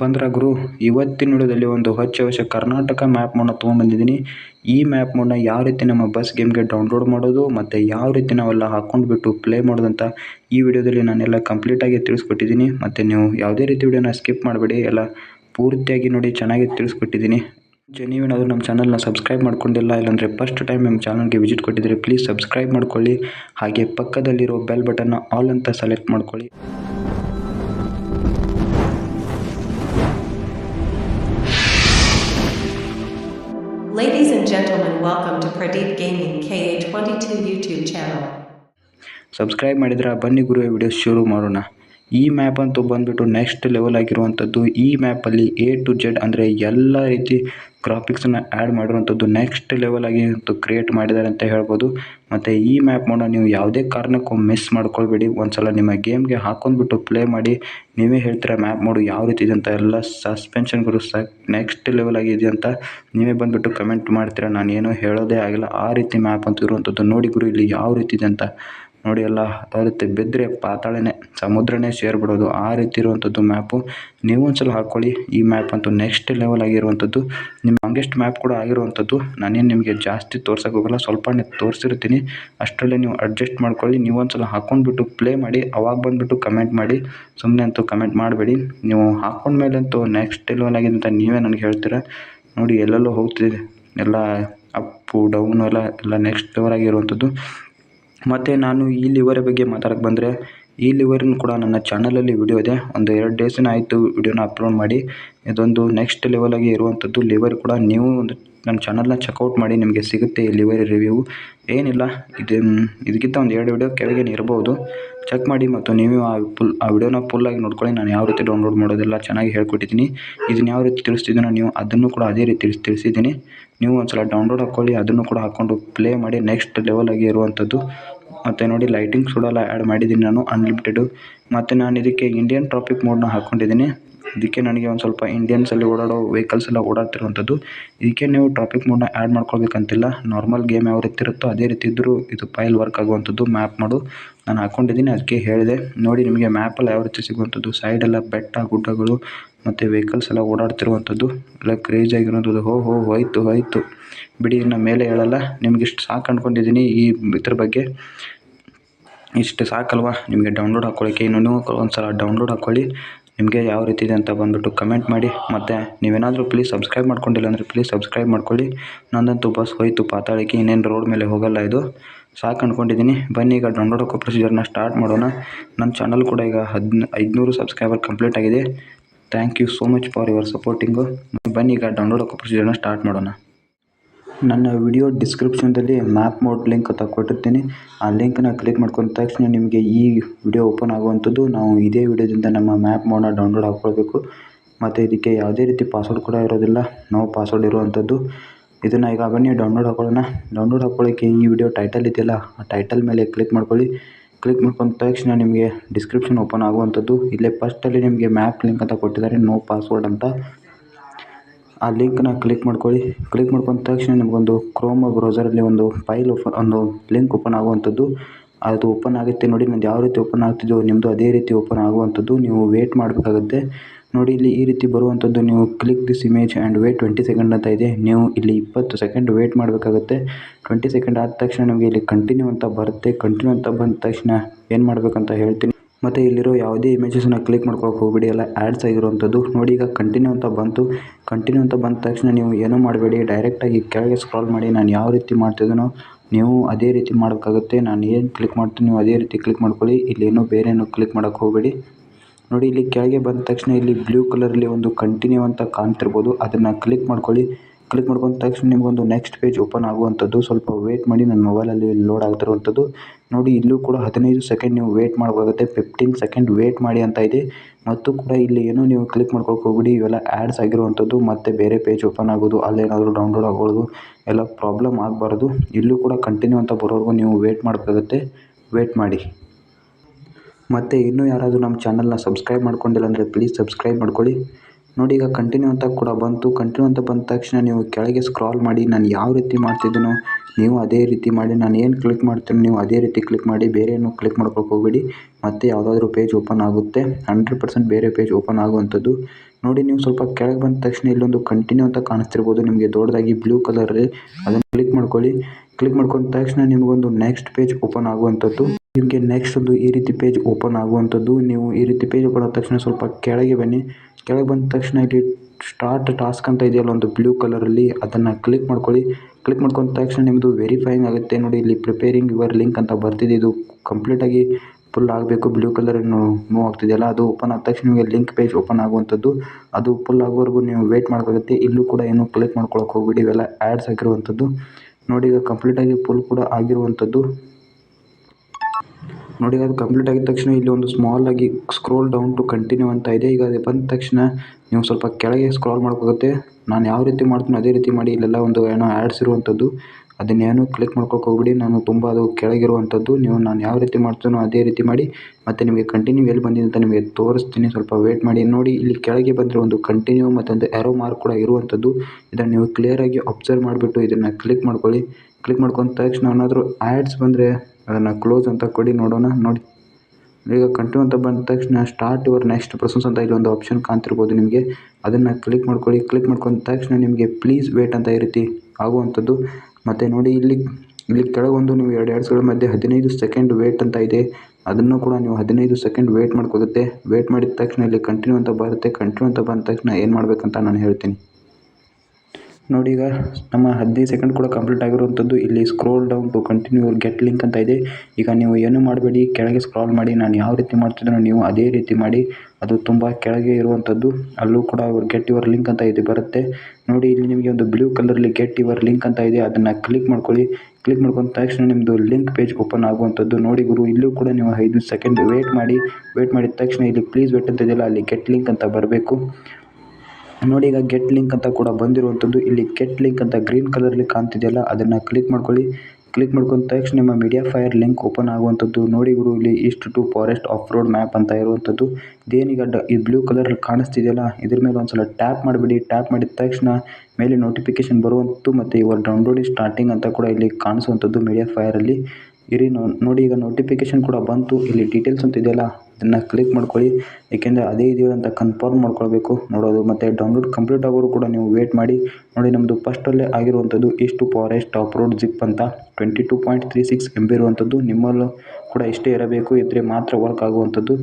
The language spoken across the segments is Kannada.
ಬಂದ್ರ ಗುರು ಇವತ್ತಿನ ವಿಡಿಯೋದಲ್ಲಿ ಒಂದು ಹೊಚ್ಚ ಕರ್ನಾಟಕ ಮ್ಯಾಪ್ ಮೋಡ್ನ ತೊಗೊಂಡ್ಬಂದಿದ್ದೀನಿ ಈ ಮ್ಯಾಪ್ ಮೋಡ್ನ ಯಾವ ರೀತಿ ನಮ್ಮ ಬಸ್ ಗೇಮ್ಗೆ ಡೌನ್ಲೋಡ್ ಮಾಡೋದು, ಮತ್ತು ಯಾವ ರೀತಿ ನಾವೆಲ್ಲ ಹಾಕ್ಕೊಂಡ್ಬಿಟ್ಟು ಪ್ಲೇ ಮಾಡೋದಂತ ಈ ವಿಡಿಯೋದಲ್ಲಿ ನಾನೆಲ್ಲ ಕಂಪ್ಲೀಟಾಗಿ ತಿಳಿಸ್ಕೊಟ್ಟಿದ್ದೀನಿ ಮತ್ತು ನೀವು ಯಾವುದೇ ರೀತಿ ವಿಡಿಯೋನ ಸ್ಕಿಪ್ ಮಾಡಬೇಡಿ, ಎಲ್ಲ ಪೂರ್ತಿಯಾಗಿ ನೋಡಿ ಚೆನ್ನಾಗಿ ತಿಳಿಸ್ಕೊಟ್ಟಿದ್ದೀನಿ ಜೆ ನೀವೇನಾದರೂ ನಮ್ಮ ಚಾನಲ್ನ ಸಬ್ಸ್ಕ್ರೈಬ್ ಮಾಡ್ಕೊಂಡಿಲ್ಲ, ಇಲ್ಲಾಂದರೆ ಫಸ್ಟ್ ಟೈಮ್ ನಮ್ಮ ಚಾನಲ್ಗೆ ವಿಸಿಟ್ ಕೊಟ್ಟಿದ್ದೀರಿ ಪ್ಲೀಸ್ ಸಬ್ಸ್ಕ್ರೈಬ್ ಮಾಡ್ಕೊಳ್ಳಿ. ಹಾಗೆ ಪಕ್ಕದಲ್ಲಿರೋ ಬೆಲ್ ಬಟನ್ನ ಆಲ್ ಅಂತ ಸೆಲೆಕ್ಟ್ ಮಾಡ್ಕೊಳ್ಳಿ. Gentlemen, welcome to Pradeep Gaming KA22 YouTube channel. Subscribe ಮಾಡಿದ್ರೆ ಬನ್ನಿ ಗುರುವೆ ವಿಡಿಯೋ ಶುರು ಮಾಡೋಣ ಈ ಮ್ಯಾಪ್ ಅಂತೂ ಬಂದ್ಬಿಟ್ಟು ನೆಕ್ಸ್ಟ್ ಲೆವೆಲ್ ಆಗಿರುವಂಥದ್ದು. ಈ ಮ್ಯಾಪಲ್ಲಿ ಎ ಟು ಜೆಡ್ ಅಂದರೆ ಎಲ್ಲ ರೀತಿ ಗ್ರಾಫಿಕ್ಸನ್ನು ಆ್ಯಡ್ ಮಾಡಿರುವಂಥದ್ದು ನೆಕ್ಸ್ಟ್ ಲೆವೆಲ್ ಆಗಿ ಅಂತ ಕ್ರಿಯೇಟ್ ಮಾಡಿದ್ದಾರೆ ಅಂತ ಹೇಳ್ಬೋದು. ಮತ್ತು ಈ ಮ್ಯಾಪ್ ಮಾಡೋಣ ನೀವು ಯಾವುದೇ ಕಾರಣಕ್ಕೂ ಮಿಸ್ ಮಾಡ್ಕೊಳ್ಬೇಡಿ. ಒಂದು ಸಲ ನಿಮ್ಮ ಗೇಮ್ಗೆ ಹಾಕೊಂಡ್ಬಿಟ್ಟು ಪ್ಲೇ ಮಾಡಿ. ನೀವೇ ಹೇಳ್ತೀರಾ ಮ್ಯಾಪ್ ಮೋಡು ಯಾವ ರೀತಿ ಇದೆ ಅಂತ ಎಲ್ಲ ಸಸ್ಪೆನ್ಷನ್ಗಳು ಸ ನೆಕ್ಸ್ಟ್ ಲೆವೆಲ್ ಆಗಿದೆ ಅಂತ ನೀವೇ ಬಂದುಬಿಟ್ಟು ಕಮೆಂಟ್ ಮಾಡ್ತೀರಾ. ನಾನು ಏನೂ ಹೇಳೋದೇ ಆಗಿಲ್ಲ. ಆ ರೀತಿ ಮ್ಯಾಪ್ ಅಂತ ಇರುವಂಥದ್ದು ನೋಡಿ ಗುರು, ಇಲ್ಲಿ ಯಾವ ರೀತಿ ಇದೆ ಅಂತ. ನೋಡಿ ಎಲ್ಲ ರೀತಿ ಬಿದ್ದರೆ ಪಾತಾಳನೇ, ಸಮುದ್ರನೇ ಸೇರಿಬಿಡೋದು. ಆ ರೀತಿ ಇರುವಂಥದ್ದು ಮ್ಯಾಪು ನೀವು ಒಂದ್ಸಲ ಹಾಕ್ಕೊಳ್ಳಿ ಈ ಮ್ಯಾಪ್ ಅಂತೂ ನೆಕ್ಸ್ಟ್ ಲೆವೆಲ್ ಆಗಿರುವಂಥದ್ದು. ನಿಮ್ಮ ಹಂಗೆಸ್ಟ್ ಮ್ಯಾಪ್ ಕೂಡ ಆಗಿರುವಂಥದ್ದು. ನಾನೇನು ನಿಮಗೆ ಜಾಸ್ತಿ ತೋರ್ಸೋಕೆ ಹೋಗಲ್ಲ, ಸ್ವಲ್ಪನೇ ತೋರಿಸಿರ್ತೀನಿ. ಅಷ್ಟರಲ್ಲೇ ನೀವು ಅಡ್ಜಸ್ಟ್ ಮಾಡ್ಕೊಳ್ಳಿ. ನೀವು ಒಂದ್ಸಲ ಹಾಕ್ಕೊಂಡ್ಬಿಟ್ಟು ಪ್ಲೇ ಮಾಡಿ, ಅವಾಗ ಬಂದುಬಿಟ್ಟು ಕಮೆಂಟ್ ಮಾಡಿ. ಸುಮ್ಮನೆ ಅಂತೂ ಕಮೆಂಟ್ ಮಾಡಬೇಡಿ. ನೀವು ಹಾಕ್ಕೊಂಡ್ಮೇಲೆ ಅಂತೂ ನೆಕ್ಸ್ಟ್ ಲೆವೆಲ್ ಆಗಿದೆ ಅಂತ ನೀವೇ ನನಗೆ ಹೇಳ್ತೀರಾ. ನೋಡಿ ಎಲ್ಲೆಲ್ಲೋ ಹೋಗ್ತಿದೆ. ಎಲ್ಲ ಅಪ್ಪು ಡೌನು ಎಲ್ಲ ಎಲ್ಲ ನೆಕ್ಸ್ಟ್ ಲೆವೆಲ್ ಆಗಿರುವಂಥದ್ದು. ಮತ್ತು ನಾನು ಈ ಲಿವರ್ ಬಗ್ಗೆ ಮಾತಾಡಕ್ಕೆ ಬಂದರೆ ಈ ಲಿವರ್ನು ಕೂಡ ನನ್ನ ಚಾನಲಲ್ಲಿ ವಿಡಿಯೋ ಇದೆ. ಒಂದು ಎರಡು ಡೇಸಿನ ಆಯಿತು ವಿಡಿಯೋನ ಅಪ್ಲೋಡ್ ಮಾಡಿ. ಇದೊಂದು ನೆಕ್ಸ್ಟ್ ಲೆವೆಲಾಗಿ ಇರುವಂಥದ್ದು ಲಿವರ್ ಕೂಡ ನೀವು ಒಂದು ನನ್ನ ಚಾನಲ್ನ ಚೆಕ್ಔಟ್ ಮಾಡಿ, ನಿಮಗೆ ಸಿಗುತ್ತೆ ಈ ಲಿವರ್ ರಿವ್ಯೂ ಏನಿಲ್ಲ, ಇದು, ಇದಕ್ಕಿಂತ ಒಂದು ಎರಡು ವಿಡಿಯೋ ಕೆಳಗೆ ಇರ್ಬೋದು. ಚೆಕ್ ಮಾಡಿ ಮತ್ತು ನೀವು ಆ ಫುಲ್ ಆ ವಿಡಿಯೋನ ಫುಲ್ಲಾಗಿ ನೋಡ್ಕೊಳ್ಳಿ. ನಾನು ಯಾವ ರೀತಿ ಡೌನ್ಲೋಡ್ ಮಾಡೋದೆಲ್ಲ ಚೆನ್ನಾಗಿ ಹೇಳ್ಕೊಟ್ಟಿದ್ದೀನಿ. ಇದನ್ನು ಯಾವ ರೀತಿ ತಿಳಿಸ್ತಿದ್ದೀನೋ ನೀವು ಅದನ್ನು ಕೂಡ ಅದೇ ರೀತಿ ತಿಳಿಸಿ, ತಿಳಿಸಿದ್ದೀನಿ. ನೀವು ಒಂದ್ಸಲ ಡೌನ್ಲೋಡ್ ಹಾಕ್ಕೊಳ್ಳಿ, ಅದನ್ನು ಕೂಡ ಹಾಕ್ಕೊಂಡು ಪ್ಲೇ ಮಾಡಿ ನೆಕ್ಸ್ಟ್ ಲೆವೆಲ್ ಆಗಿ ಇರುವಂಥದ್ದು ಮತ್ತು ನೋಡಿ ಲೈಟಿಂಗ್ಸ್ ಕೂಡ ಎಲ್ಲ ಆ್ಯಡ್ ಮಾಡಿದ್ದೀನಿ ನಾನು ಅನ್ಲಿಮಿಟೆಡು ಮತ್ತು ನಾನು ಇದಕ್ಕೆ ಇಂಡಿಯನ್ ಟ್ರಾಫಿಕ್ ಮೋಡ್ನ ಹಾಕ್ಕೊಂಡಿದ್ದೀನಿ ಇದಕ್ಕೆ ನನಗೆ ಒಂದು ಸ್ವಲ್ಪ ಇಂಡಿಯನ್ಸಲ್ಲಿ ಓಡಾಡೋ ವೆಹಿಕಲ್ಸ್ ಎಲ್ಲ ಓಡಾಡ್ತಿರುವಂಥದ್ದು ಇದಕ್ಕೆ ನೀವು ಟ್ರಾಫಿಕ್ ಮೋಡ್ನ ಆ್ಯಡ್ ಮಾಡ್ಕೊಳ್ಬೇಕಂತಿಲ್ಲ. ನಾರ್ಮಲ್ ಗೇಮ್ ಯಾವ ರೀತಿ ಇರುತ್ತೋ ಅದೇ ರೀತಿ ಇದ್ದರೂ ಇದು ಫೈಲ್ ವರ್ಕ್ ಆಗುವಂಥದ್ದು ಮ್ಯಾಪ್ ಮಾಡು. ನಾನು ಹಾಕ್ಕೊಂಡಿದ್ದೀನಿ ಅದಕ್ಕೆ ಹೇಳಿದೆ. ನೋಡಿ ನಿಮಗೆ ಮ್ಯಾಪಲ್ಲಿ ಯಾವ ರೀತಿ ಸಿಗುವಂಥದ್ದು. ಸೈಡೆಲ್ಲ ಬೆಟ್ಟ, ಗುಡ್ಡಗಳು ಮತ್ತು ವೆಹಿಕಲ್ಸ್ ಎಲ್ಲ ಓಡಾಡ್ತಿರುವಂಥದ್ದು. ಎಲ್ಲ ಕ್ರೇಜ್ ಆಗಿರುವಂಥದ್ದು ಹೋ ಹೋ, ಹೋಯ್ತು ಹೋಯ್ತು. ಬಿಡಿ, ಇನ್ನು ಮೇಲೆ ಹೇಳಲ್ಲ. ನಿಮ್ಗೆ ಇಷ್ಟು ಸಾಕು ಅಂದ್ಕೊಂಡಿದ್ದೀನಿ ಈ ಇದ್ರ ಬಗ್ಗೆ. ಇಷ್ಟು ಸಾಕಲ್ವಾ? ನಿಮಗೆ ಡೌನ್ಲೋಡ್ ಹಾಕ್ಕೊಳ್ಳೋಕ್ಕೆ ಇನ್ನೂ ಒಂದು ಸಲ ಡೌನ್ಲೋಡ್ ಹಾಕ್ಕೊಳ್ಳಿ ನಿಮಗೆ ಯಾವ ರೀತಿ ಇದೆ ಅಂತ ಬಂದುಬಿಟ್ಟು ಕಮೆಂಟ್ ಮಾಡಿ. ಮತ್ತು ನೀವೇನಾದರೂ ಪ್ಲೀಸ್ ಸಬ್ಸ್ಕ್ರೈಬ್ ಮಾಡ್ಕೊಂಡಿಲ್ಲ ಅಂದರೆ ಪ್ಲೀಸ್ ಸಬ್ಸ್ಕ್ರೈಬ್ ಮಾಡ್ಕೊಳ್ಳಿ. ನಂದಂತೂ ಬಸ್ ಹೋಯ್ತು ಪಾತಾಳಕ್ಕೆ. ಇನ್ನೇನು ರೋಡ್ ಮೇಲೆ ಹೋಗಲ್ಲ ಇದು. ಸಾಕು ಅಂದ್ಕೊಂಡಿದ್ದೀನಿ ಬನ್ನಿ, ಈಗ ಡೌನ್ಲೋಡ್ ಹಾಕೋ ಪ್ರೊಸೀಜರ್ನ ಸ್ಟಾರ್ಟ್ ಮಾಡೋಣ. ನನ್ನ ಚಾನಲ್ ಕೂಡ ಈಗ ಹದಿನ, ಐದುನೂರು ಸಬ್ಸ್ಕ್ರೈಬರ್ ಕಂಪ್ಲೀಟ್ ಆಗಿದೆ. Thank you so much for your supporting ಬನ್ನಿ, ಈಗ ಡೌನ್ಲೋಡ್ ಹಾಕೋ ಪ್ರೊಸೀಜರ್ನ ಸ್ಟಾರ್ಟ್ ಮಾಡೋಣ. ನನ್ನ ವಿಡಿಯೋ ಡಿಸ್ಕ್ರಿಪ್ಷನ್ದಲ್ಲಿ ಮ್ಯಾಪ್ ಮೋಡ್ ಲಿಂಕ್ ಅಂತ ಕೊಟ್ಟಿರ್ತೀನಿ. ಆ ಲಿಂಕ್ನ ಕ್ಲಿಕ್ ಮಾಡ್ಕೊಂಡ ತಕ್ಷಣ ನಿಮಗೆ ಈ ವಿಡಿಯೋ ಓಪನ್ ಆಗುವಂಥದ್ದು ನಾವು ಇದೇ ವಿಡಿಯೋದಿಂದ ನಮ್ಮ ಮ್ಯಾಪ್ ಮೋಡ್ನ ಡೌನ್ಲೋಡ್ ಹಾಕ್ಕೊಳ್ಬೇಕು ಮತ್ತು ಇದಕ್ಕೆ ಯಾವುದೇ ರೀತಿ ಪಾಸ್ವರ್ಡ್ ಕೂಡ ಇರೋದಿಲ್ಲ ನೋ ಪಾಸ್ವರ್ಡ್ ಇರುವಂಥದ್ದು. ಇದನ್ನು ಈಗ ಬನ್ನಿ ಡೌನ್ಲೋಡ್ ಹಾಕೊಳ್ಳೋಣ. ಡೌನ್ಲೋಡ್ ಹಾಕ್ಕೊಳ್ಳೋಕ್ಕೆ ಈ ವಿಡಿಯೋ ಟೈಟಲ್ ಇದೆಯಲ್ಲ, ಆ ಟೈಟಲ್ ಮೇಲೆ ಕ್ಲಿಕ್ ಮಾಡ್ಕೊಳ್ಳಿ. ಕ್ಲಿಕ್ ಮಾಡ್ಕೊಂಡ ತಕ್ಷಣ ನಿಮಗೆ ಡಿಸ್ಕ್ರಿಪ್ಷನ್ ಓಪನ್ ಆಗುವಂಥದ್ದು. ಇಲ್ಲೇ ಫಸ್ಟಲ್ಲಿ ನಿಮಗೆ ಮ್ಯಾಪ್ ಲಿಂಕ್ ಅಂತ ಕೊಟ್ಟಿದ್ದಾರೆ ನೋ ಪಾಸ್ವರ್ಡ್ ಅಂತ. ಆ ಲಿಂಕ್ನ ಕ್ಲಿಕ್ ಮಾಡ್ಕೊಳ್ಳಿ. ಕ್ಲಿಕ್ ಮಾಡ್ಕೊಂಡ ತಕ್ಷಣ ನಿಮಗೊಂದು ಕ್ರೋಮ್ ಬ್ರೌಸರಲ್ಲಿ ಒಂದು ಫೈಲ್ ಓಪನ್ ಒಂದು ಲಿಂಕ್ ಓಪನ್ ಆಗುವಂಥದ್ದು. ಅದು ಓಪನ್ ಆಗುತ್ತೆ ನೋಡಿ, ನಂದು ಯಾವ ರೀತಿ ಓಪನ್ ಆಗ್ತಿದೆಯೋ ನಿಮ್ಮದು ಅದೇ ರೀತಿ ಓಪನ್ ಆಗುವಂಥದ್ದು. ನೀವು ವೇಟ್ ಮಾಡಬೇಕಾಗುತ್ತೆ. ನೋಡಿ, ಇಲ್ಲಿ ಈ ರೀತಿ ಬರುವಂತದ್ದು ನೀವು click this image and wait twenty second ಅಂತ ಇದೆ. ನೀವು ಇಲ್ಲಿ ಇಪ್ಪತ್ತು ಸೆಕೆಂಡ್ ವೇಟ್ ಮಾಡಬೇಕಾಗುತ್ತೆ. ಟ್ವೆಂಟಿ ಸೆಕೆಂಡ್ ಆದ ತಕ್ಷಣ ನಿಮಗೆ ಇಲ್ಲಿ ಕಂಟಿನ್ಯೂ ಅಂತ ಬರುತ್ತೆ. ಕಂಟಿನ್ಯೂ ಅಂತ ಬಂದ ತಕ್ಷಣ ಏನು ಮಾಡಬೇಕಂತ ಹೇಳ್ತೀನಿ. ಮತ್ತು ಇಲ್ಲಿರೋ ಯಾವುದೇ ಇಮೇಜಸ್ನ ಕ್ಲಿಕ್ ಮಾಡ್ಕೊಳಕ್ಕೆ ಹೋಗಬೇಡಿ. ಎಲ್ಲ ಆ್ಯಡ್ಸ್ ಆಗಿರುವಂಥದ್ದು. ನೋಡಿ, ಈಗ ಕಂಟಿನ್ಯೂ ಅಂತ ಬಂತು. ಕಂಟಿನ್ಯೂ ಅಂತ ಬಂದ ತಕ್ಷಣ ನೀವು ಏನೂ ಮಾಡಬೇಡಿ. ಡೈರೆಕ್ಟಾಗಿ ಕೆಳಗೆ ಸ್ಕ್ರಾಲ್ ಮಾಡಿ ನಾನು ಯಾವ ರೀತಿ ಮಾಡ್ತಿದ್ದೀನೋ ನೀವು ಅದೇ ರೀತಿ ಮಾಡಬೇಕಾಗುತ್ತೆ. ನಾನು ಏನು ಕ್ಲಿಕ್ ಮಾಡ್ತೀನಿ ನೀವು ಅದೇ ರೀತಿ ಕ್ಲಿಕ್ ಮಾಡ್ಕೊಳ್ಳಿ. ಇಲ್ಲೇನೂ ಬೇರೇನೂ ಕ್ಲಿಕ್ ಮಾಡೋಕ್ಕೆ ಹೋಗಬೇಡಿ. ನೋಡಿ, ಇಲ್ಲಿ ಕೆಳಗೆ ಬಂದ ತಕ್ಷಣ ಇಲ್ಲಿ ಬ್ಲೂ ಕಲರ್ ಅಲ್ಲಿ ಒಂದು ಕಂಟಿನ್ಯೂ ಅಂತ ಕಾಣ್ತಿರಬಹುದು ಅದನ್ನ ಕ್ಲಿಕ್ ಮಾಡ್ಕೊಳ್ಳಿ. ಕ್ಲಿಕ್ ಮಾಡ್ಕೊಂಡ ತಕ್ಷಣ ನಿಮಗೊಂದು ನೆಕ್ಸ್ಟ್ ಪೇಜ್ ಓಪನ್ ಆಗುವಂಥದ್ದು. ಸ್ವಲ್ಪ ವೇಟ್ ಮಾಡಿ, ನನ್ನ ಮೊಬೈಲಲ್ಲಿ ಲೋಡ್ ಆಗ್ತಿರುವಂಥದ್ದು. ನೋಡಿ, ಇಲ್ಲೂ ಕೂಡ ಹದಿನೈದು ಸೆಕೆಂಡ್ ನೀವು ವೇಟ್ ಮಾಡಬೇಕಾಗುತ್ತೆ. ಫಿಫ್ಟೀನ್ ಸೆಕೆಂಡ್ ವೇಟ್ ಮಾಡಿ ಅಂತ ಇದೆ. ಮತ್ತು ಕೂಡ ಇಲ್ಲಿ ಏನೋ ನೀವು ಕ್ಲಿಕ್ ಮಾಡ್ಕೊಳಕ್ಕೆ ಹೋಗ್ಬಿಡಿ. ಇವೆಲ್ಲ ಆ್ಯಡ್ಸ್ ಆಗಿರುವಂಥದ್ದು. ಮತ್ತೆ ಬೇರೆ ಪೇಜ್ ಓಪನ್ ಆಗೋದು ಅಲ್ಲೇನಾದರೂ ಡೌನ್ಲೋಡ್ ಆಗೋದು ಎಲ್ಲ ಪ್ರಾಬ್ಲಮ್ ಆಗಬಾರ್ದು. ಇಲ್ಲೂ ಕೂಡ ಕಂಟಿನ್ಯೂ ಅಂತ ಬರೋವರೆಗೂ ನೀವು ವೇಟ್ ಮಾಡಬೇಕಾಗುತ್ತೆ. ವೇಟ್ ಮಾಡಿ. ಮತ್ತು ಇನ್ನೂ ಯಾರಾದರೂ ನಮ್ಮ ಚಾನಲ್ನ ಸಬ್ಸ್ಕ್ರೈಬ್ ಮಾಡ್ಕೊಂಡಿಲ್ಲ ಅಂದರೆ ಪ್ಲೀಸ್ ಸಬ್ಸ್ಕ್ರೈಬ್ ಮಾಡ್ಕೊಳ್ಳಿ. ನೋಡಿ, ಈಗ ಕಂಟಿನ್ಯೂ ಅಂತ ಕೂಡ ಬಂತು. ಕಂಟಿನ್ಯೂ ಅಂತ ಬಂದ ತಕ್ಷಣ ನೀವು ಕೆಳಗೆ ಸ್ಕ್ರಾಲ್ ಮಾಡಿ, ನಾನು ಯಾವ ರೀತಿ ಮಾಡ್ತಿದ್ದೀನೋ ನೀವು ಅದೇ ರೀತಿ ಮಾಡಿ. ನಾನು ಏನು ಕ್ಲಿಕ್ ಮಾಡ್ತೀನಿ ನೀವು ಅದೇ ರೀತಿ ಕ್ಲಿಕ್ ಮಾಡಿ. ಬೇರೆ ಏನೂ ಕ್ಲಿಕ್ ಮಾಡ್ಕೊಕ್ಕೆ ಹೋಗಬೇಡಿ. ಮತ್ತೆ ಯಾವುದಾದ್ರೂ ಪೇಜ್ ಓಪನ್ ಆಗುತ್ತೆ. ಹಂಡ್ರೆಡ್ ಪರ್ಸೆಂಟ್ ಬೇರೆ ಪೇಜ್ ಓಪನ್ ಆಗುವಂಥದ್ದು. ನೋಡಿ, ನೀವು ಸ್ವಲ್ಪ ಕೆಳಗೆ ಬಂದ ತಕ್ಷಣ ಇಲ್ಲೊಂದು ಕಂಟಿನ್ಯೂ ಅಂತ ಕಾಣಿಸ್ತಿರ್ಬೋದು. ನಿಮಗೆ ದೊಡ್ಡದಾಗಿ ಬ್ಲೂ ಕಲರಲ್ಲಿ ಅದನ್ನು ಕ್ಲಿಕ್ ಮಾಡ್ಕೊಳ್ಳಿ. ಕ್ಲಿಕ್ ಮಾಡ್ಕೊಂಡ ತಕ್ಷಣ ನಿಮಗೊಂದು ನೆಕ್ಸ್ಟ್ ಪೇಜ್ ಓಪನ್ ಆಗುವಂಥದ್ದು. ನಿಮಗೆ ನೆಕ್ಸ್ಟ್ ಒಂದು ಈ ರೀತಿ ಪೇಜ್ ಓಪನ್ ಆಗುವಂಥದ್ದು, ನೀವು ಈ ರೀತಿ ಪೇಜ್ ಓಪನ್ ಆದ ತಕ್ಷಣ ಸ್ವಲ್ಪ ಕೆಳಗೆ ಬನ್ನಿ. ಕೆಳಗೆ ಬಂದ ತಕ್ಷಣ ಇಲ್ಲಿ ಸ್ಟಾರ್ಟ್ ಟಾಸ್ಕ್ ಅಂತ ಇದೆಯಲ್ಲ, ಒಂದು ಬ್ಲೂ ಕಲರಲ್ಲಿ ಅದನ್ನು ಕ್ಲಿಕ್ ಮಾಡ್ಕೊಳ್ಳಿ. ಕ್ಲಿಕ್ ಮಾಡ್ಕೊಂಡ ತಕ್ಷಣ ನಿಮ್ಮದು ವೆರಿಫೈಯಿಂಗ್ ಆಗುತ್ತೆ. ನೋಡಿ, ಇಲ್ಲಿ ಪ್ರಿಪೇರಿಂಗ್ ಯುವರ್ ಲಿಂಕ್ ಅಂತ ಬರ್ತಿದೆ. ಇದು ಕಂಪ್ಲೀಟಾಗಿ ಫುಲ್ ಆಗಬೇಕು. ಬ್ಲೂ ಕಲರ್ ಮೂವ್ ಆಗ್ತಿದೆಯಲ್ಲ, ಅದು ಓಪನ್ ಆದ ತಕ್ಷಣ ನಿಮಗೆ ಲಿಂಕ್ ಪೇಜ್ ಓಪನ್ ಆಗುವಂಥದ್ದು. ಅದು ಫುಲ್ ಆಗೋವರೆಗೂ ನೀವು ವೇಟ್ ಮಾಡಬೇಕಾಗುತ್ತೆ ಇಲ್ಲೂ ಕೂಡ ಏನು ಕ್ಲಿಕ್ ಮಾಡ್ಕೊಳಕ್ಕೆ ಹೋಗ್ಬಿಡಿ. ಇವೆಲ್ಲ ಆ್ಯಡ್ಸ್ ಆಗಿರುವಂಥದ್ದು. ನೋಡಿ, ಈಗ ಕಂಪ್ಲೀಟಾಗಿ ಫುಲ್ ಕೂಡ ಆಗಿರುವಂಥದ್ದು. ನೋಡಿ, ಅದು ಕಂಪ್ಲೀಟ್ ಆಗಿದ ತಕ್ಷಣ ಇಲ್ಲಿ ಒಂದು ಸ್ಮಾಲ್ ಆಗಿ ಸ್ಕ್ರೋಲ್ ಡೌನ್ ಟು ಕಂಟಿನ್ಯೂ ಅಂತ ಇದೆ. ಈಗ ಅದು ಬಂದ ತಕ್ಷಣ ನೀವು ಸ್ವಲ್ಪ ಕೆಳಗೆ ಸ್ಕ್ರಾಲ್ ಮಾಡ್ಕೋಗುತ್ತೆ. ನಾನು ಯಾವ ರೀತಿ ಮಾಡ್ತೀನಿ ಅದೇ ರೀತಿ ಮಾಡಿ. ಇಲ್ಲೆಲ್ಲ ಒಂದು ಏನೋ ಆ್ಯಡ್ಸ್ ಇರುವಂಥದ್ದು ಅದನ್ನೇನು ಕ್ಲಿಕ್ ಮಾಡ್ಕೊಳಕ್ಕೆ ಹೋಗ್ಬಿಡಿ. ನಾನು ತುಂಬ ಅದು ಕೆಳಗಿರುವಂಥದ್ದು ನೀವು ನಾನು ಯಾವ ರೀತಿ ಮಾಡ್ತೀನೋ ಅದೇ ರೀತಿ ಮಾಡಿ. ಮತ್ತು ನಿಮಗೆ ಕಂಟಿನ್ಯೂ ಎಲ್ಲಿ ಬಂದಿದೆ ಅಂತ ನಿಮಗೆ ತೋರಿಸ್ತೀನಿ. ಸ್ವಲ್ಪ ವೇಟ್ ಮಾಡಿ. ನೋಡಿ, ಇಲ್ಲಿ ಕೆಳಗೆ ಬಂದರೆ ಒಂದು ಕಂಟಿನ್ಯೂ ಮತ್ತೊಂದು ಆ್ಯರೋ ಮಾರ್ಕ್ ಕೂಡ ಇರುವಂಥದ್ದು ಇದನ್ನು ನೀವು ಕ್ಲಿಯರಾಗಿ ಅಬ್ಸರ್ವ್ ಮಾಡಿಬಿಟ್ಟು ಇದನ್ನು ಕ್ಲಿಕ್ ಮಾಡ್ಕೊಳ್ಳಿ. ಕ್ಲಿಕ್ ಮಾಡ್ಕೊಂಡ ತಕ್ಷಣ ಏನಾದರೂ ಆ್ಯಡ್ಸ್ ಬಂದರೆ ಅದನ್ನು ಕ್ಲೋಸ್ ಅಂತ ಕೊಡಿ, ನೋಡೋಣ, ನೋಡಿ. ಈಗ ಕಂಟಿನ್ಯೂ ಅಂತ ಬಂದ ತಕ್ಷಣ ಸ್ಟಾರ್ಟ್ ಯುವರ್ ನೆಕ್ಸ್ಟ್ ಪ್ರೊಸೆಸ್ ಅಂತ ಇಲ್ಲೊಂದು ಆಪ್ಷನ್ ಕಾಣ್ತಿರ್ಬೋದು ನಿಮಗೆ. ಅದನ್ನು ಕ್ಲಿಕ್ ಮಾಡ್ಕೊಳ್ಳಿ ಕ್ಲಿಕ್ ಮಾಡ್ಕೊಂಡ ತಕ್ಷಣ ನಿಮಗೆ ಪ್ಲೀಸ್ ವೇಟ್ ಅಂತ ಈ ರೀತಿ ಆಗುವಂಥದ್ದು. ಮತ್ತು ನೋಡಿ ಇಲ್ಲಿ ಇಲ್ಲಿ ಕೆಳಗೊಂದು ನೀವು ಎರಡು ಆ್ಯಡ್ಸ್ಗಳ ಮಧ್ಯೆ ಹದಿನೈದು ಸೆಕೆಂಡ್ ವೇಟ್ ಅಂತ ಇದೆ. ಅದನ್ನು ಕೂಡ ನೀವು ಹದಿನೈದು ಸೆಕೆಂಡ್ ವೇಟ್ ಮಾಡ್ಕೋಗುತ್ತೆ ವೇಟ್ ಮಾಡಿದ ತಕ್ಷಣ ಇಲ್ಲಿ ಕಂಟಿನ್ಯೂ ಅಂತ ಬರುತ್ತೆ. ಕಂಟಿನ್ಯೂ ಅಂತ ಬಂದ ತಕ್ಷಣ ಏನು ಮಾಡಬೇಕಂತ ನಾನು ಹೇಳ್ತೀನಿ. ನೋಡಿ ಈಗ ನಮ್ಮ ಹದಿನೈದು ಸೆಕೆಂಡ್ ಕೂಡ ಕಂಪ್ಲೀಟ್ ಆಗಿರುವಂಥದ್ದು. ಇಲ್ಲಿ scroll down to continue get link ಅಂತ ಇದೆ. ಈಗ ನೀವು ಏನು ಮಾಡಬೇಡಿ, ಕೆಳಗೆ ಸ್ಕ್ರಾಲ್ ಮಾಡಿ, ನಾನು ಯಾವ ರೀತಿ ಮಾಡ್ತಿದ್ದೀನೋ ನೀವು ಅದೇ ರೀತಿ ಮಾಡಿ. ಅದು ತುಂಬ ಕೆಳಗೆ ಇರುವಂಥದ್ದು. ಅಲ್ಲೂ ಕೂಡ ಗೆಟ್ ಯುವರ್ ಲಿಂಕ್ ಅಂತ ಇದೆ ಬರುತ್ತೆ. ನೋಡಿ, ಇಲ್ಲಿ ನಿಮಗೆ ಒಂದು ಬ್ಲೂ ಕಲರಲ್ಲಿ ಗೆಟ್ ಯುವರ್ ಲಿಂಕ್ ಅಂತ ಇದೆ. ಅದನ್ನು ಕ್ಲಿಕ್ ಮಾಡ್ಕೊಳ್ಳಿ. ಕ್ಲಿಕ್ ಮಾಡ್ಕೊಂಡ ತಕ್ಷಣ ನಿಮ್ಮದು ಲಿಂಕ್ ಪೇಜ್ ಓಪನ್ ಆಗುವಂಥದ್ದು. ನೋಡಿ ಗುರು, ಇಲ್ಲೂ ಕೂಡ ನೀವು ಐದು ಸೆಕೆಂಡ್ ವೇಟ್ ಮಾಡಿ. ವೇಟ್ ಮಾಡಿದ ತಕ್ಷಣ ಇಲ್ಲಿ ಪ್ಲೀಸ್ ವೇಟ್ ಅಂತ ಇದೆಯಲ್ಲ, ಅಲ್ಲಿ ಗೆಟ್ ಲಿಂಕ್ ಅಂತ ಬರಬೇಕು. ನೋಡಿ, ಈಗ ಗೆಟ್ ಲಿಂಕ್ ಅಂತ ಕೂಡ ಬಂದಿರುವಂಥದ್ದು. ಇಲ್ಲಿ ಗೆಟ್ ಲಿಂಕ್ ಅಂತ ಗ್ರೀನ್ ಕಲರಲ್ಲಿ ಕಾಣ್ತಿದೆಯಲ್ಲ, ಅದನ್ನು ಕ್ಲಿಕ್ ಮಾಡ್ಕೊಳ್ಳಿ. ಕ್ಲಿಕ್ ಮಾಡ್ಕೊಂಡ ತಕ್ಷಣ ನಿಮ್ಮ ಮೀಡಿಯಾ ಫೈರ್ ಲಿಂಕ್ ಓಪನ್ ಆಗುವಂಥದ್ದು. ನೋಡಿ, ಗುರು, ಇಲ್ಲಿ east to forest off road map ಅಂತ ಇರುವಂಥದ್ದು. ಇದೇನೀಗ ಈ ಬ್ಲೂ ಕಲರಲ್ಲಿ ಕಾಣಿಸ್ತಿದೆಯಲ್ಲ, ಇದ್ರ ಮೇಲೆ ಒಂದ್ಸಲ ಟ್ಯಾಪ್ ಮಾಡಿಬಿಡಿ. ಟ್ಯಾಪ್ ಮಾಡಿದ ತಕ್ಷಣ ಮೇಲೆ ನೋಟಿಫಿಕೇಶನ್ ಬರುವಂಥದ್ದು, ಮತ್ತು ಇವಾಗ ಡೌನ್ಲೋಡಿಂಗ್ ಸ್ಟಾರ್ಟಿಂಗ್ ಅಂತ ಕೂಡ ಇಲ್ಲಿ ಕಾಣಿಸುವಂಥದ್ದು ಮೀಡಿಯಾ ಫೈರಲ್ಲಿ ಇರಿ ನೋಡಿ, ಈಗ ನೋಟಿಫಿಕೇಶನ್ ಕೂಡ ಬಂತು. ಇಲ್ಲಿ ಡೀಟೇಲ್ಸ್ ಅಂತ ಇದೆಯಲ್ಲ, ಅದನ್ನು ಕ್ಲಿಕ್ ಮಾಡ್ಕೊಳ್ಳಿ. ಏಕೆಂದರೆ ಅದೇ ಇದೆಯೋ ಅಂತ ಕನ್ಫರ್ಮ್ ಮಾಡ್ಕೊಳ್ಬೇಕು. ನೋಡೋದು ಮತ್ತು ಡೌನ್ಲೋಡ್ ಕಂಪ್ಲೀಟ್ ಆಗೋರು ಕೂಡ ನೀವು ವೇಟ್ ಮಾಡಿ. ನೋಡಿ ನಮ್ಮದು ಫಸ್ಟಲ್ಲೇ ಆಗಿರುವಂಥದ್ದು ಇಷ್ಟು ಫಾರೆಸ್ಟ್ ಟಾಪ್ ರೋಡ್ ಜಿಪ್ ಅಂತ. Twenty two point three six B ಇರುವಂಥದ್ದು. ನಿಮ್ಮಲ್ಲೂ ಕೂಡ ಇಷ್ಟೇ ಇರಬೇಕು. ಇದ್ದರೆ ಮಾತ್ರ ವರ್ಕ್ ಆಗುವಂಥದ್ದು.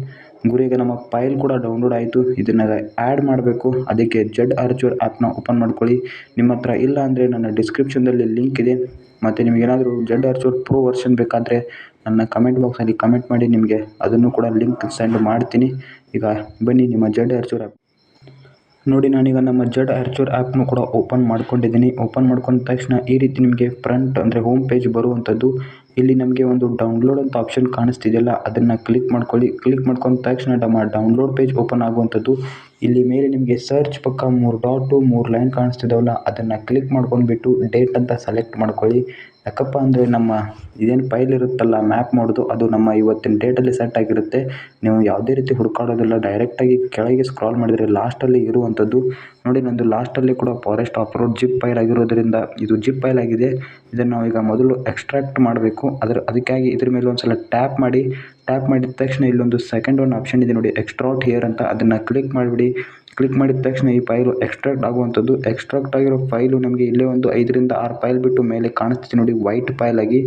ಗುರಿಗೆ ನಮ್ಮ ಫೈಲ್ ಕೂಡ ಡೌನ್ಲೋಡ್ ಆಯಿತು. ಇದನ್ನ ಆ್ಯಡ್ ಮಾಡಬೇಕು. ಅದಕ್ಕೆ ಜೆಡ್ ಆರ್ಚೂರ್ ಆ್ಯಪ್ನ ಓಪನ್ ಮಾಡ್ಕೊಳ್ಳಿ. ನಿಮ್ಮ ಹತ್ರ ಇಲ್ಲ ಅಂದರೆ ನನ್ನ ಡಿಸ್ಕ್ರಿಪ್ಷನ್ದಲ್ಲಿ ಲಿಂಕ್ ಇದೆ. ಮತ್ತು ನಿಮಗೇನಾದರೂ ಜೆಡ್ ಆರ್ಚರ್ ಪ್ರೋ ವರ್ಷನ್ ಬೇಕಾದರೆ ನನ್ನ ಕಮೆಂಟ್ ಬಾಕ್ಸಲ್ಲಿ ಕಮೆಂಟ್ ಮಾಡಿ ನಿಮಗೆ ಅದನ್ನು ಕೂಡ ಲಿಂಕ್ ಸೆಂಡ್ ಮಾಡ್ತೀನಿ. ಈಗ ಬನ್ನಿ ನಿಮ್ಮ ಜೆಡ್ ಆರ್ಚರ್ ಆ್ಯಪ್ ನೋಡಿ, ನಾನೀಗ ನಮ್ಮ ಜೆಡ್ ಆರ್ಚೂರ್ ಆ್ಯಪ್ನು ಕೂಡ ಓಪನ್ ಮಾಡ್ಕೊಂಡಿದ್ದೀನಿ. ಓಪನ್ ಮಾಡ್ಕೊಂಡ ತಕ್ಷಣ ಈ ರೀತಿ ನಿಮಗೆ ಫ್ರಂಟ್ ಅಂದರೆ ಹೋಮ್ ಪೇಜ್ ಬರುವಂಥದ್ದು ಇಲ್ಲಿ ನಮಗೆ ಒಂದು ಡೌನ್ಲೋಡ್ ಅಂತ ಆಪ್ಷನ್ ಕಾಣಿಸ್ತಿದೆಯಲ್ಲ, ಅದನ್ನ ಕ್ಲಿಕ್ ಮಾಡ್ಕೊಳ್ಳಿ. ಕ್ಲಿಕ್ ಮಾಡ್ಕೊಂಡ ತಕ್ಷಣ ಡೌನ್ಲೋಡ್ ಪೇಜ್ ಓಪನ್ ಆಗುವಂಥದ್ದು. ಇಲ್ಲಿ ಮೇಲೆ ನಿಮಗೆ ಸರ್ಚ್ ಪಕ್ಕ ಮೂರು ಡಾಟು ಮೂರು ಲೈನ್ ಕಾಣಿಸ್ತಿದಾವಲ್ಲ, ಅದನ್ನು ಕ್ಲಿಕ್ ಮಾಡ್ಕೊಂಡ್ಬಿಟ್ಟು ಡೇಟ್ ಅಂತ ಸೆಲೆಕ್ಟ್ ಮಾಡ್ಕೊಳ್ಳಿ. ಯಾಕಪ್ಪ ಅಂದರೆ ನಮ್ಮ ಇದೇನು ಫೈಲ್ ಇರುತ್ತಲ್ಲ ಮ್ಯಾಪ್ ಮಾಡೋದು, ಅದು ನಮ್ಮ ಇವತ್ತಿನ ಡೇಟಲ್ಲಿ ಸೆಟ್ ಆಗಿರುತ್ತೆ. ನೀವು ಯಾವುದೇ ರೀತಿ ಹುಡುಕಾಡೋದಿಲ್ಲ ಡೈರೆಕ್ಟಾಗಿ ಕೆಳಗೆ ಸ್ಕ್ರಾಲ್ ಮಾಡಿದರೆ ಲಾಸ್ಟಲ್ಲಿ ಇರುವಂಥದ್ದು. ನೋಡಿ, ನಂದು ಲಾಸ್ಟಲ್ಲಿ ಕೂಡ ಫಾರೆಸ್ಟ್ ಆಫ್ ಜಿಪ್ ಫೈಲ್ ಆಗಿರೋದ್ರಿಂದ ಇದು ಜಿಪ್ ಫೈಲ್ ಆಗಿದೆ. ಇದನ್ನು ನಾವು ಈಗ ಮೊದಲು ಎಕ್ಸ್ಟ್ರಾಕ್ಟ್ ಮಾಡಬೇಕು. ಅದರ, ಅದಕ್ಕಾಗಿ ಇದ್ರ ಮೇಲೆ ಒಂದು ಸಲ ಟ್ಯಾಪ್ ಮಾಡಿ. ಟ್ಯಾಪ್ ಮಾಡಿದ ತಕ್ಷಣ ಇಲ್ಲೊಂದು ಸೆಕೆಂಡ್ ಒನ್ ಆಪ್ಷನ್ ಇದೆ ನೋಡಿ ಎಕ್ಸ್ಟ್ರಾಕ್ಟ್ ಹಿಯರ್ ಅಂತ. ಅದನ್ನು ಕ್ಲಿಕ್ ಮಾಡಿಬಿಡಿ. ಕ್ಲಿಕ್ ಮಾಡಿದ ತಕ್ಷಣ ಈ ಫೈಲು ಎಕ್ಸ್ಟ್ರಾಕ್ಟ್ ಆಗುವಂಥದ್ದು. ಎಕ್ಸ್ಟ್ರಾಕ್ಟ್ ಆಗಿರೋ ಫೈಲು ನಮಗೆ ಇಲ್ಲೇ ಒಂದು ಐದರಿಂದ ಆರು ಫೈಲ್ ಬಿಟ್ಟು ಮೇಲೆ ಕಾಣಿಸ್ತಿದೆ ನೋಡಿ ವೈಟ್ ಫೈಲ್ ಆಗಿ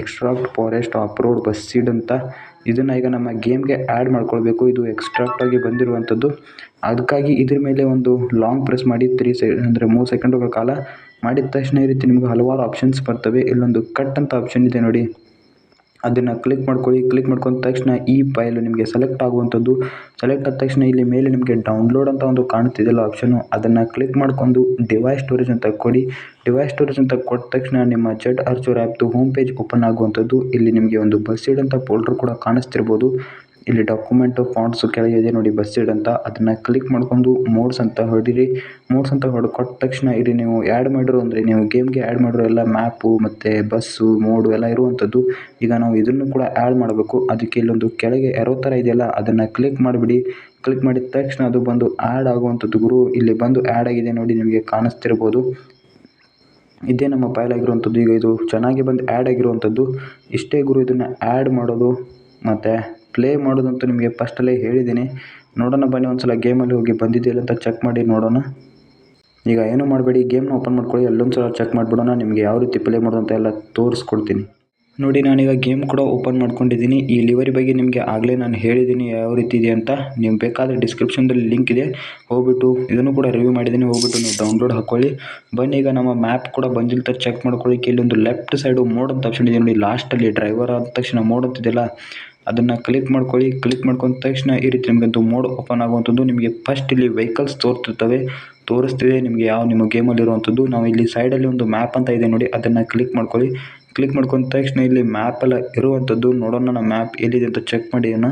ಎಕ್ಸ್ಟ್ರಾಕ್ಟ್ ಫಾರೆಸ್ಟ್ ಅಪ್ರೋಡ್ ಬಸ್ ಸೀಡ್ ಅಂತ. ಇದನ್ನು ಈಗ ನಮ್ಮ ಗೇಮ್ಗೆ ಆ್ಯಡ್ ಮಾಡ್ಕೊಳ್ಬೇಕು. ಇದು ಎಕ್ಸ್ಟ್ರಾಕ್ಟ್ ಆಗಿ ಬಂದಿರುವಂಥದ್ದು. ಅದಕ್ಕಾಗಿ ಇದ್ರ ಮೇಲೆ ಒಂದು ಲಾಂಗ್ ಪ್ರೆಸ್ ಮಾಡಿ ತ್ರೀ ಸೆ ಅಂದರೆ ಮೂರು ಸೆಕೆಂಡುಗಳ ಕಾಲ ಮಾಡಿದ ತಕ್ಷಣ ಈ ರೀತಿ ನಿಮಗೆ ಹಲವಾರು ಆಪ್ಷನ್ಸ್ ಬರ್ತವೆ. ಇಲ್ಲೊಂದು ಕಟ್ ಅಂತ ಆಪ್ಷನ್ ಇದೆ ನೋಡಿ. ಅದನ್ನು ಕ್ಲಿಕ್ ಮಾಡ್ಕೊಳ್ಳಿ ಕ್ಲಿಕ್ ಮಾಡ್ಕೊಂಡ ತಕ್ಷಣ ಈ ಫೈಲು ನಿಮಗೆ ಸೆಲೆಕ್ಟ್ ಆಗುವಂಥದ್ದು. ಸೆಲೆಕ್ಟ್ ಆದ ತಕ್ಷಣ ಇಲ್ಲಿ ಮೇಲೆ ನಿಮಗೆ ಡೌನ್ಲೋಡ್ ಅಂತ ಒಂದು ಕಾಣ್ತಿದೆಯಲ್ಲ ಆಪ್ಷನು ಅದನ್ನು ಕ್ಲಿಕ್ ಮಾಡ್ಕೊಂಡು ಡಿವೈಸ್ ಸ್ಟೋರೇಜ್ ಅಂತ ಕೊಡಿ. ಡಿವೈಸ್ ಸ್ಟೋರೇಜ್ ಅಂತ ಕೊಟ್ಟ ತಕ್ಷಣ ನಿಮ್ಮ ಜೆಡ್ ಅರ್ಚೂರ್ ಆ್ಯಪ್ದು ಹೋಮ್ ಪೇಜ್ ಓಪನ್ ಆಗುವಂಥದ್ದು. ಇಲ್ಲಿ ನಿಮಗೆ ಒಂದು ಬಸ್ಸೀಡ್ ಅಂತ ಫೋಲ್ಡ್ರ್ ಕೂಡ ಕಾಣಿಸ್ತಿರ್ಬೋದು. ಇಲ್ಲಿ ಡಾಕ್ಯುಮೆಂಟು, ಫಾಂಟ್ಸ್ ಕೆಳಗೆ ಇದೆ ನೋಡಿ ಬಸ್ಸೀಡ್ ಅಂತ. ಅದನ್ನು ಕ್ಲಿಕ್ ಮಾಡ್ಕೊಂಡು ಮೋಡ್ಸ್ ಅಂತ ಹೊಡೀರಿ ಮೋಡ್ಸ್ ಅಂತ ಹೊಡ್ ಕೊಟ್ಟ ತಕ್ಷಣ ಇಲ್ಲಿ ನೀವು ಆ್ಯಡ್ ಮಾಡಿರೋ ಅಂದರೆ ನೀವು ಗೇಮ್ಗೆ ಆ್ಯಡ್ ಮಾಡಿರೋ ಎಲ್ಲ ಮ್ಯಾಪು ಮತ್ತು ಬಸ್ಸು, ಮೋಡು ಎಲ್ಲ ಇರುವಂಥದ್ದು, ಈಗ ನಾವು ಇದನ್ನು ಕೂಡ ಆ್ಯಡ್ ಮಾಡಬೇಕು. ಅದಕ್ಕೆ ಇಲ್ಲೊಂದು ಕೆಳಗೆ ಎರೋ ಥರ ಇದೆಯಲ್ಲ, ಅದನ್ನು ಕ್ಲಿಕ್ ಮಾಡಿಬಿಡಿ. ಕ್ಲಿಕ್ ಮಾಡಿದ ತಕ್ಷಣ ಅದು ಬಂದು ಆ್ಯಡ್ ಆಗುವಂಥದ್ದು ಗುರು. ಇಲ್ಲಿ ಬಂದು ಆ್ಯಡ್ ಆಗಿದೆ ನೋಡಿ, ನಿಮಗೆ ಕಾಣಿಸ್ತಿರ್ಬೋದು. ಇದೇ ನಮ್ಮ ಫೈಲ್ ಆಗಿರುವಂಥದ್ದು. ಈಗ ಇದು ಚೆನ್ನಾಗಿ ಬಂದು ಆ್ಯಡ್ ಆಗಿರುವಂಥದ್ದು. ಇಷ್ಟೇ ಗುರು ಇದನ್ನು ಆ್ಯಡ್ ಮಾಡೋದು. ಮತ್ತು ಪ್ಲೇ ಮಾಡೋದಂತೂ ನಿಮಗೆ ಫಸ್ಟಲ್ಲೇ ಹೇಳಿದ್ದೀನಿ. ನೋಡೋಣ ಬನ್ನಿ ಒಂದು ಸಲ ಗೇಮಲ್ಲಿ ಹೋಗಿ ಬಂದಿದೆಯಲ್ಲ ಅಂತ ಚೆಕ್ ಮಾಡಿ ನೋಡೋಣ. ಈಗ ಏನು ಮಾಡಬೇಡಿ ಗೇಮ್ನ ಓಪನ್ ಮಾಡ್ಕೊಳ್ಳಿ ಅಲ್ಲೊಂದು ಸಲ ಚೆಕ್ ಮಾಡಿಬಿಡೋಣ, ನಿಮಗೆ ಯಾವ ರೀತಿ ಪ್ಲೇ ಮಾಡೋದು ಅಂತ ಎಲ್ಲ ತೋರಿಸ್ಕೊಡ್ತೀನಿ. ನೋಡಿ, ನಾನೀಗ ಗೇಮ್ ಕೂಡ ಓಪನ್ ಮಾಡ್ಕೊಂಡಿದ್ದೀನಿ. ಈ ಲಿವರಿ ಬಗ್ಗೆ ನಿಮಗೆ ಆಗಲೇ ನಾನು ಹೇಳಿದ್ದೀನಿ ಯಾವ ರೀತಿ ಇದೆ ಅಂತ. ನೀವು ಬೇಕಾದರೆ ಡಿಸ್ಕ್ರಿಪ್ಷನ್ದಲ್ಲಿ ಲಿಂಕ್ ಇದೆ. ಹೋಗ್ಬಿಟ್ಟು ಇದನ್ನು ಕೂಡ ರಿವ್ಯೂ ಮಾಡಿದ್ದೀನಿ. ಹೋಗ್ಬಿಟ್ಟು ನೀವು ಡೌನ್ಲೋಡ್ ಹಾಕ್ಕೊಳ್ಳಿ ಬನ್ನಿ, ಈಗ ನಮ್ಮ ಮ್ಯಾಪ್ ಕೂಡ ಬಂದಿಲ್ಲ ಚೆಕ್ ಮಾಡ್ಕೊಳ್ಳಿ ಇಲ್ಲೊಂದು ಲೆಫ್ಟ್ ಸೈಡು ಮೋಡ್ ಅಂತ ಆಪ್ಷನ್ ಇದೆ. ನೋಡಿ ಲಾಸ್ಟಲ್ಲಿ ಡ್ರೈವರ್ ಆದ ತಕ್ಷಣ ಮೋಡ್ ಅಂತಿದೆಯಲ್ಲ ಅದನ್ನು ಕ್ಲಿಕ್ ಮಾಡ್ಕೊಳ್ಳಿ ಕ್ಲಿಕ್ ಮಾಡ್ಕೊಂಡ ತಕ್ಷಣ ಈ ರೀತಿ ನಿಮಗೊಂದು ಮೋಡ್ ಓಪನ್ ಆಗುವಂಥದ್ದು ನಿಮಗೆ ಫಸ್ಟ್ ಇಲ್ಲಿ ವೆಹಿಕಲ್ಸ್ ತೋರಿಸ್ತಿರ್ತವೆ ತೋರಿಸ್ತಿದೆ ನಿಮಗೆ ಯಾವ ನಿಮ್ಮ ಗೇಮಲ್ಲಿ ಇರುವಂಥದ್ದು. ನಾವು ಇಲ್ಲಿ ಸೈಡಲ್ಲಿ ಒಂದು ಮ್ಯಾಪ್ ಅಂತ ಇದೆ ನೋಡಿ, ಅದನ್ನು ಕ್ಲಿಕ್ ಮಾಡ್ಕೊಳ್ಳಿ. ಕ್ಲಿಕ್ ಮಾಡ್ಕೊಂಡ ತಕ್ಷಣ ಇಲ್ಲಿ ಮ್ಯಾಪ್ ಎಲ್ಲ ಇರುವಂಥದ್ದು. ನೋಡೋಣ, ನಮ್ಮ ಮ್ಯಾಪ್ ಎಲ್ಲಿದೆ ಅಂತ ಚೆಕ್ ಮಾಡಿ ಅಣ್ಣ.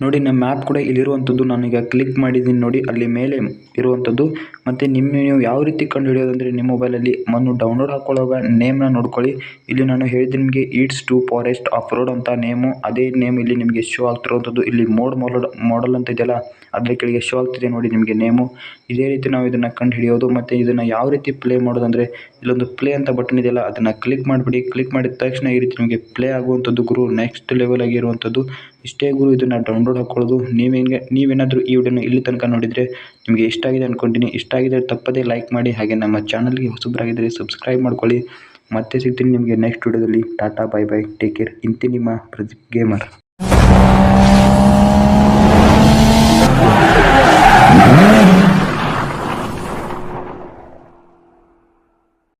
ನೋಡಿ, ನಮ್ಮ ಮ್ಯಾಪ್ ಕೂಡ ಇಲ್ಲಿರುವಂಥದ್ದು ನಾನೀಗ ಕ್ಲಿಕ್ ಮಾಡಿದ್ದೀನಿ ನೋಡಿ, ಅಲ್ಲಿ ಮೇಲೆ ಇರುವಂಥದ್ದು ಮತ್ತು ನಿಮ್ಮ ನೀವು ಯಾವ ರೀತಿ ಕಂಡು ಹಿಡಿಯೋದಂದರೆ ನಿಮ್ಮ ಮೊಬೈಲಲ್ಲಿ ಮನ್ನು ಡೌನ್ಲೋಡ್ ಹಾಕ್ಕೊಳ್ಳೋವಾಗ ನೇಮ್ನ ನೋಡ್ಕೊಳ್ಳಿ. ಇಲ್ಲಿ ನಾನು ಹೇಳಿದೆ ನಿಮಗೆ eats to forest off road ಅಂತ ನೇಮು. ಅದೇ ನೇಮ್ ಇಲ್ಲಿ ನಿಮಗೆ ಶೋ ಆಗ್ತಿರುವಂಥದ್ದು ಇಲ್ಲಿ ಮೋಡ್ ಮಾಡಲ್ ಅಂತ ಇದೆಯಲ್ಲ ಅದರ ಕೆಳಗೆ ಶೋ ಆಗ್ತಿದೆ ನೋಡಿ ನಿಮಗೆ ನೇಮು ಇದೇ ರೀತಿ ನಾವು ಇದನ್ನು ಕಂಡು ಹಿಡಿಯೋದು ಮತ್ತು ಇದನ್ನು ಯಾವ ರೀತಿ ಪ್ಲೇ ಮಾಡೋದಂದರೆ ಇಲ್ಲೊಂದು ಪ್ಲೇ ಅಂತ ಬಟನ್ ಇದೆಯಲ್ಲ, ಅದನ್ನು ಕ್ಲಿಕ್ ಮಾಡಿಬಿಡಿ. ಕ್ಲಿಕ್ ಮಾಡಿದ ತಕ್ಷಣ ಈ ರೀತಿ ನಿಮಗೆ ಪ್ಲೇ ಆಗುವಂಥದ್ದು ಗುರು ನೆಕ್ಸ್ಟ್ ಲೆವೆಲ್ ಆಗಿರುವಂಥದ್ದು. ಇಷ್ಟೇ ಗುರು ಇದನ್ನು ಡೌನ್ಲೋಡ್ ಹಾಕ್ಕೊಳ್ಳೋದು ನೀವೇನಿಗೆ ನೀವೇನಾದರೂ ಈ ವಿಡಿಯೋನ ಇಲ್ಲಿ ತನಕ ನೋಡಿದರೆ ನಿಮಗೆ ಇಷ್ಟ ಆಗಿದೆ ಅಂದ್ಕೊಂಡಿನಿ ಇಷ್ಟ ಆಗಿದೆ ತಪ್ಪದೇ ಲೈಕ್ ಮಾಡಿ. ಹಾಗೆ ನಮ್ಮ ಚಾನಲ್ಗೆ ಹೊಸಬರಾಗಿದ್ದರೆ ಸಬ್ಸ್ಕ್ರೈಬ್ ಮಾಡ್ಕೊಳ್ಳಿ. ಮತ್ತೆ ಸಿಗ್ತೀನಿ ನಿಮಗೆ ನೆಕ್ಸ್ಟ್ ವಿಡಿಯೋದಲ್ಲಿ ಟಾಟಾ ಬೈ ಬೈ ಟೇಕ್ ಕೇರ್ ಇಂತಿ ನಿಮ್ಮ ಪ್ರದೀಪ್ ಗೇಮರ್ nói